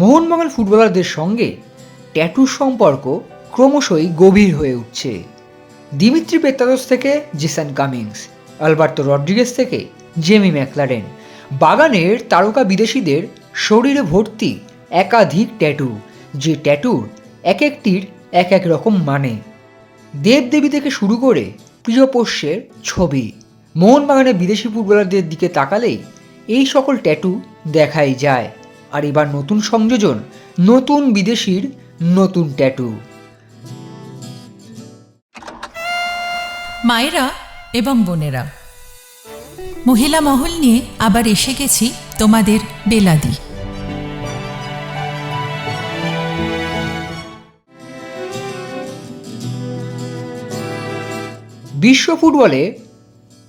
মোহনবাগান ফুটবলারদের সঙ্গে ট্যাটুর সম্পর্ক ক্রমশই গভীর হয়ে উঠছে। দিমিত্রি পেত্তাদোস থেকে জেসান কামিংস, আলবার্তো রড্রিগেস থেকে জেমি ম্যাকলারেন। বাগানের তারকা বিদেশিদের শরীরে ভর্তি একাধিক ট্যাটু, যে ট্যাটুর এক একটির এক এক রকম মানে। দেবদেবী থেকে শুরু করে প্রিয়পোষ্যের ছবি। মোহনবাগানের বিদেশি ফুটবলারদের দিকে তাকালেই এই সকল ট্যাটু দেখাই যায়। আর এবার নতুন সংযোজন নতুন বিদেশির নতুন ট্যাটু। মায়েরা এবং বোনেরা মহিলা মহল নিয়ে আবার এসে গেছি তোমাদের বেলাদি। বিশ্ব ফুটবলে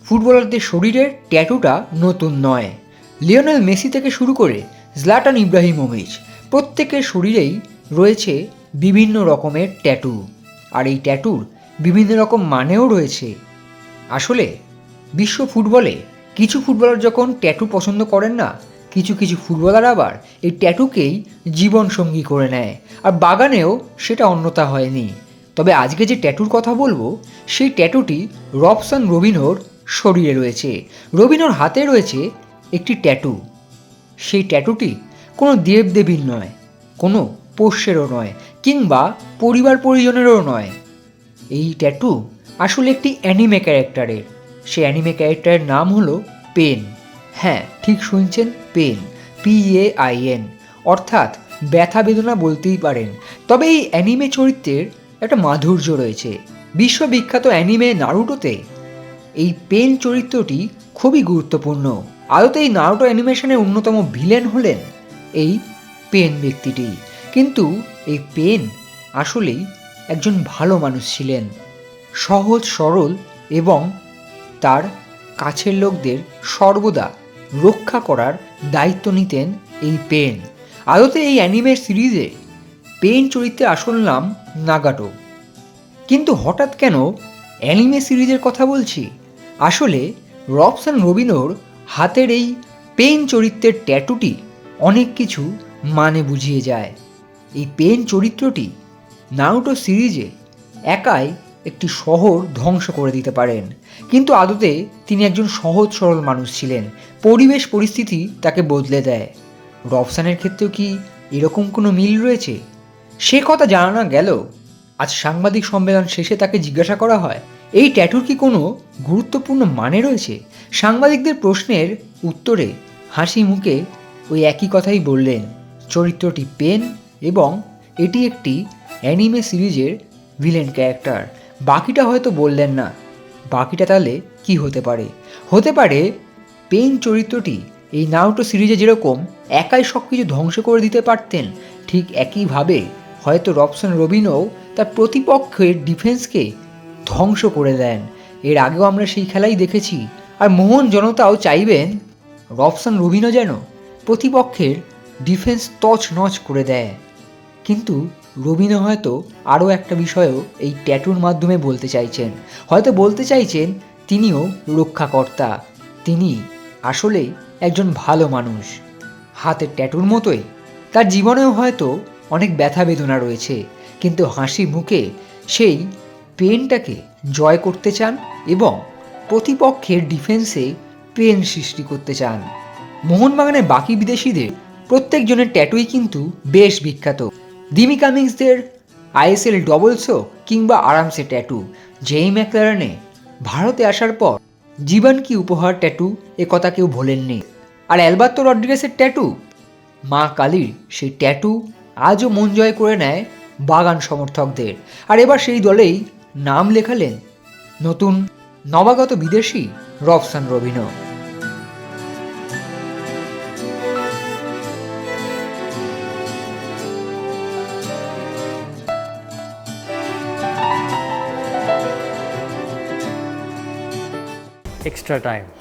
ফুটবলারদের শরীরের ট্যাটুটা নতুন নয়। লিওনেল মেসি থেকে শুরু করে জলাটান ইব্রাহিমোভিচ প্রত্যেকের শরীরেই রয়েছে বিভিন্ন রকমের ট্যাটু আর এই ট্যাটুর বিভিন্ন রকম মানেও রয়েছে। আসলে, বিশ্ব ফুটবলে কিছু ফুটবলার যখন ট্যাটু পছন্দ করেন না, কিছু কিছু ফুটবলার আবার এই ট্যাটুকেই জীবনসঙ্গী করে নেয়। আর বাগানেও সেটা অন্যতা হয়নি। তবে আজকে যে ট্যাটুর কথা বলব, সেই ট্যাটুটি রবসান রবিনোর শরীরে রয়েছে। রবিনোর হাতে রয়েছে একটি ট্যাটু সেই ট্যাটুটি কোনো দেবদেবীর নয়, কোনো পোষ্যেরও নয়, কিংবা পরিবার পরিজনেরও নয়। এই ট্যাটু আসলে একটি অ্যানিমে ক্যারেক্টারের। সেই অ্যানিমে ক্যারেক্টারের নাম হলো পেন। হ্যাঁ ঠিক শুনছেন, pain. P A I N অর্থাৎ ব্যথা বেদনা বলতেই পারেন। তবে এই অ্যানিমে চরিত্রের একটা মাধুর্য রয়েছে। বিশ্ববিখ্যাত অ্যানিমে নারুটোতে এই পেন চরিত্রটি খুবই গুরুত্বপূর্ণ। আদতে এই নারুটো অ্যানিমেশনের অন্যতম ভিলেন হলেন এই পেন ব্যক্তিটি। কিন্তু এই পেন আসলেই একজন ভালো মানুষ ছিলেন। সহজ, সরল এবং তার কাছের লোকদের সর্বদা রক্ষা করার দায়িত্ব নিতেন এই পেন। আদতে এই অ্যানিমের সিরিজে পেন চরিত্রে আসল নাম নাগাটো। কিন্তু হঠাৎ কেন অ্যানিমে সিরিজের কথা বলছি? আসলে রবসান রবিনোর হাতের এই পেন চরিত্রের ট্যাটুটি অনেক কিছু মানে বুঝিয়ে যায়। এই পেন চরিত্রটি নাউটো সিরিজে একাই একটি শহর ধ্বংস করে দিতে পারেন। কিন্তু আদতে তিনি একজন সহজ সরল মানুষ ছিলেন। পরিবেশ পরিস্থিতি তাকে বদলে দেয়। রবসানের ক্ষেত্রেও কি এরকম কোনো মিল রয়েছে? সে কথা জানা গেল আজ সাংবাদিক সম্মেলন শেষে তাকে জিজ্ঞাসা করা হয় এই ট্যাটুর কি কোনো গুরুত্বপূর্ণ মানে রয়েছে? সাংবাদিকদের প্রশ্নের উত্তরে হাসি মুখে ওই একই কথাই বললেন। চরিত্রটি পেন এবং এটি একটি অ্যানিমে সিরিজের ভিলেন ক্যারেক্টার বাকিটা হয়তো বললেন না। বাকিটা তাহলে কি হতে পারে? হতে পারে পেন চরিত্রটি এই নাউটো সিরিজে যেরকম একাই সব কিছু ধ্বংস করে দিতে পারতেন, ঠিক একইভাবে হয়তো রবসন রবিনও তার প্রতিপক্ষের ডিফেন্সকে ধ্বংস করে দেন। এর আগেও আমরা সেই খেলাই দেখেছি। আর মোহন জনতাও চাইবেন রবসন রবিনো যেন প্রতিপক্ষের ডিফেন্স তছ নচ করে দেয়। কিন্তু রবিনো হয়তো আরও একটা বিষয়েও এই ট্যাটুর মাধ্যমে বলতে চাইছেন। হয়তো বলতে চাইছেন তিনিও রক্ষাকর্তা। তিনি আসলেই একজন ভালো মানুষ। হাতের ট্যাটুর মতোই। তার জীবনেও হয়তো অনেক ব্যথা বেদনা রয়েছে। কিন্তু হাসি মুখে সেই পেনটাকে জয় করতে চান এবং প্রতিপক্ষের ডিফেন্সে পেন সৃষ্টি করতে চান। মোহনবাগানের বাকি বিদেশিদের প্রত্যেকজনের ট্যাটুই কিন্তু বেশ বিখ্যাত। দিমি কামিংসদের আইএসএল ডবলসো কিংবা আরামসে ট্যাটু। যেই ম্যাকলারানে ভারতে আসার পর জীবন কি উপহার ট্যাটু এ কথা কেউ ভোলেননি। আর অ্যালবার্তো রড্রিগেসের ট্যাটু? মা কালীর সেই ট্যাটু আজও মন জয় করে নেয় বাগান সমর্থকদের। আর এবার সেই দলেই নাম লেখালেন নতুন নবাগত বিদেশি Robson Robin extra time.